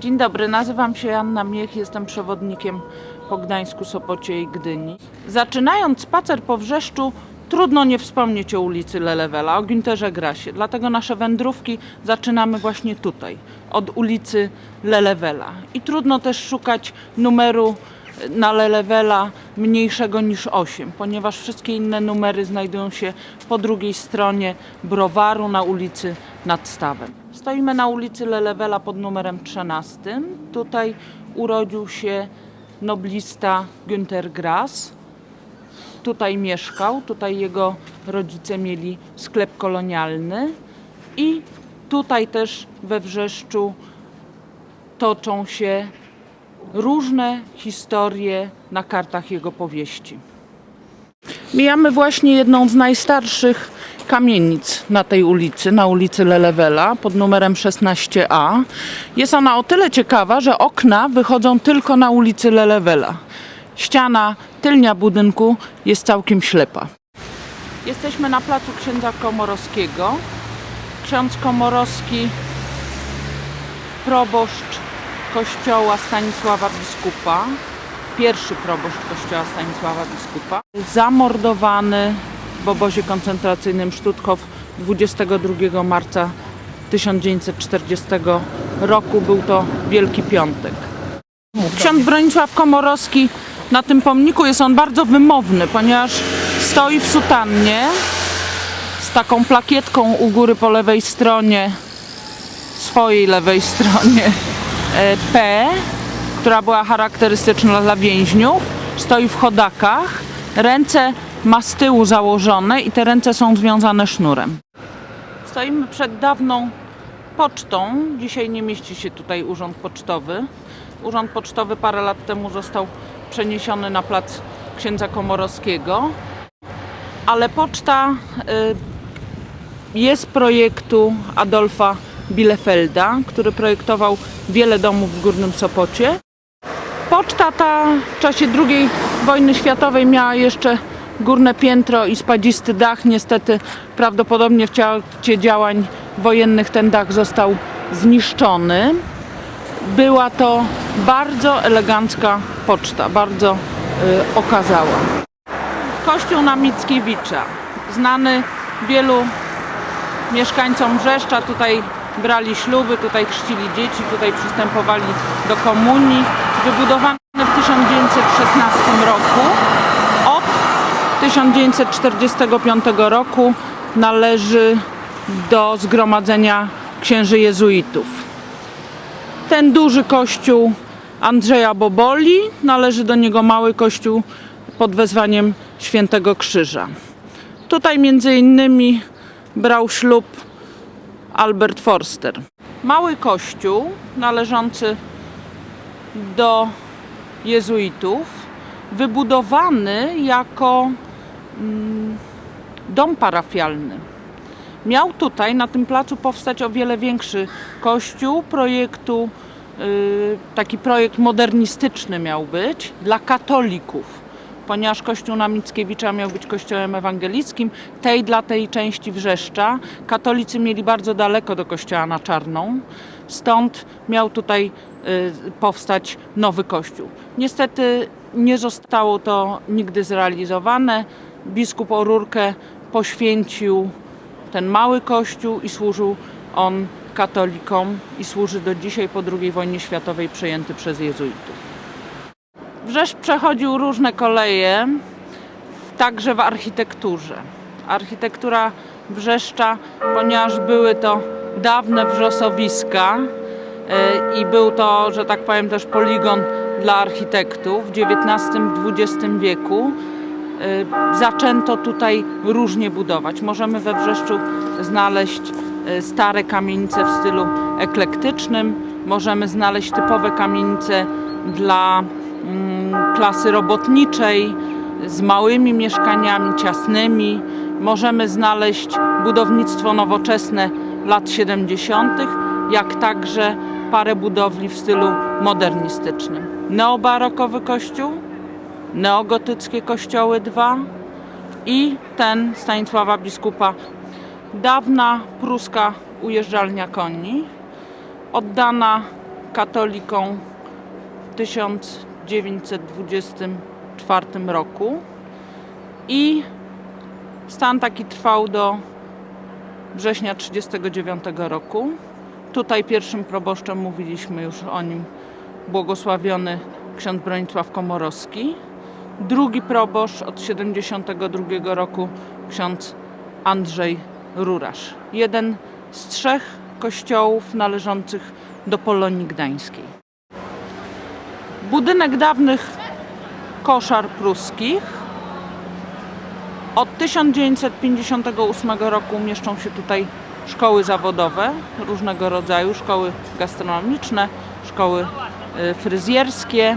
Dzień dobry, nazywam się Anna Miech, jestem przewodnikiem po Gdańsku, Sopocie i Gdyni. Zaczynając spacer po Wrzeszczu, trudno nie wspomnieć o ulicy Lelewela, o Günterze Grasie. Dlatego nasze wędrówki zaczynamy właśnie tutaj, od ulicy Lelewela. I trudno też szukać numeru na Lelewela mniejszego niż 8, ponieważ wszystkie inne numery znajdują się po drugiej stronie browaru na ulicy nad stawem. Stoimy na ulicy Lelewela pod numerem 13. Tutaj urodził się noblista Günter Grass. Tutaj mieszkał, tutaj jego rodzice mieli sklep kolonialny i tutaj też we Wrzeszczu toczą się różne historie na kartach jego powieści. Mijamy właśnie jedną z najstarszych kamienic na tej ulicy, na ulicy Lelewela pod numerem 16a. Jest ona o tyle ciekawa, że okna wychodzą tylko na ulicy Lelewela. Ściana tylnia budynku jest całkiem ślepa. Jesteśmy na placu księdza Komorowskiego. Ksiądz Komorowski, proboszcz kościoła Stanisława Biskupa, pierwszy proboszcz kościoła Stanisława Biskupa, zamordowany w obozie koncentracyjnym Stutthof 22 marca 1940 roku. Był to Wielki Piątek. Ksiądz Bronisław Komorowski na tym pomniku jest on bardzo wymowny, ponieważ stoi w sutannie z taką plakietką u góry po lewej stronie, swojej lewej stronie e, P, która była charakterystyczna dla więźniów. Stoi w chodakach, ręce ma z tyłu założone i te ręce są związane sznurem. Stoimy przed dawną pocztą. Dzisiaj nie mieści się tutaj urząd pocztowy. Urząd pocztowy parę lat temu został przeniesiony na plac księdza Komorowskiego, ale poczta y, jest projektu Adolfa Bielefelda, który projektował wiele domów w Górnym Sopocie. Poczta ta w czasie II wojny światowej miała jeszcze górne piętro i spadzisty dach. Niestety prawdopodobnie w trakcie działań wojennych ten dach został zniszczony. Była to bardzo elegancka poczta, bardzo y, okazała. Kościół na Mickiewicza, znany wielu mieszkańcom Brzeszcza. Tutaj brali śluby, tutaj chrzcili dzieci, tutaj przystępowali do komunii. Wybudowany w 1916 roku. Od 1945 roku należy do zgromadzenia księży jezuitów. Ten duży kościół Andrzeja Boboli, należy do niego mały kościół pod wezwaniem Świętego Krzyża. Tutaj między innymi brał ślub Albert Forster. Mały kościół należący do jezuitów, wybudowany jako dom parafialny. Miał tutaj na tym placu powstać o wiele większy kościół projektu, y, taki projekt modernistyczny miał być dla katolików, ponieważ kościół na Mickiewicza miał być kościołem ewangelickim, tej dla tej części Wrzeszcza. Katolicy mieli bardzo daleko do kościoła na Czarną, stąd miał tutaj y, powstać nowy kościół. Niestety nie zostało to nigdy zrealizowane. Biskup Orurkę poświęcił ten mały kościół i służył on katolikom i służy do dzisiaj po II wojnie światowej przejęty przez jezuitów. Wrzeszcz przechodził różne koleje, także w architekturze. Architektura Wrzeszcza, ponieważ były to dawne wrzosowiska e, i był to, że tak powiem, też poligon dla architektów w XIX-XX wieku. Y, zaczęto tutaj różnie budować. Możemy we Wrzeszczu znaleźć y, stare kamienice w stylu eklektycznym, możemy znaleźć typowe kamienice dla mm, klasy robotniczej z małymi mieszkaniami ciasnymi. Możemy znaleźć budownictwo nowoczesne lat 70., jak także parę budowli w stylu modernistycznym. Neobarokowy kościół, neogotyckie kościoły dwa i ten Stanisława Biskupa. Dawna pruska ujeżdżalnia koni, oddana katoliką w 1924 roku i stan taki trwał do września 1939 roku. Tutaj pierwszym proboszczem mówiliśmy już o nim błogosławiony ksiądz Bronisław Komorowski. Drugi proboszcz od 1972 roku ksiądz Andrzej Rurasz. Jeden z trzech kościołów należących do Polonii Gdańskiej. Budynek dawnych koszar pruskich. Od 1958 roku mieszczą się tutaj szkoły zawodowe różnego rodzaju, szkoły gastronomiczne, szkoły y, fryzjerskie,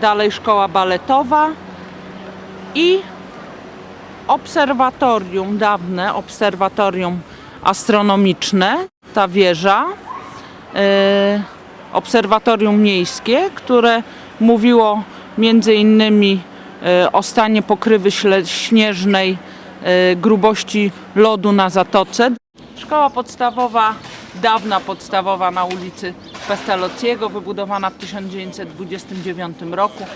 dalej szkoła baletowa i obserwatorium, dawne obserwatorium astronomiczne, ta wieża, e, obserwatorium miejskie, które mówiło między innymi e, o stanie pokrywy śnieżnej, e, grubości lodu na zatoce. Szkoła podstawowa, dawna podstawowa na ulicy Pestalozziego, wybudowana w 1929 roku.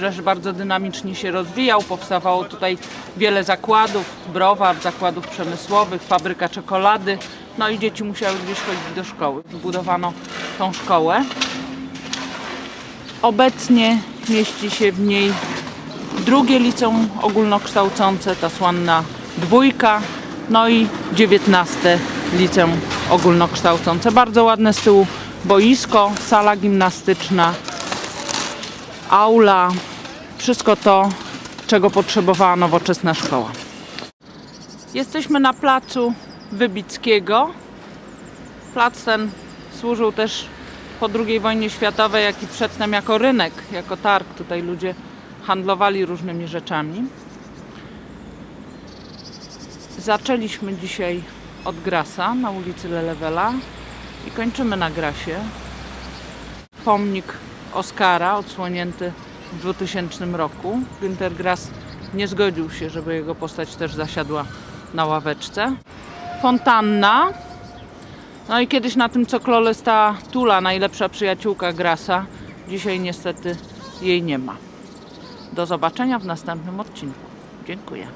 Rzesz bardzo dynamicznie się rozwijał, powstawało tutaj wiele zakładów, browar, zakładów przemysłowych, fabryka czekolady. No i dzieci musiały gdzieś chodzić do szkoły. Wybudowano tą szkołę. Obecnie mieści się w niej drugie liceum ogólnokształcące, ta słynna dwójka, no i dziewiętnaste liceum ogólnokształcące. Bardzo ładne z tyłu boisko, sala gimnastyczna, aula, wszystko to, czego potrzebowała nowoczesna szkoła. Jesteśmy na placu Wybickiego. Plac ten służył też po II wojnie światowej, jak i przedtem jako rynek, jako targ. Tutaj ludzie handlowali różnymi rzeczami. Zaczęliśmy dzisiaj od Grasa na ulicy Lelewela i kończymy na Grasie. Pomnik Oskara odsłonięty w 2000 roku. Günter Grass nie zgodził się, żeby jego postać też zasiadła na ławeczce. Fontanna. No i kiedyś na tym coklole stała Tula, najlepsza przyjaciółka Grasa. Dzisiaj niestety jej nie ma. Do zobaczenia w następnym odcinku. Dziękuję.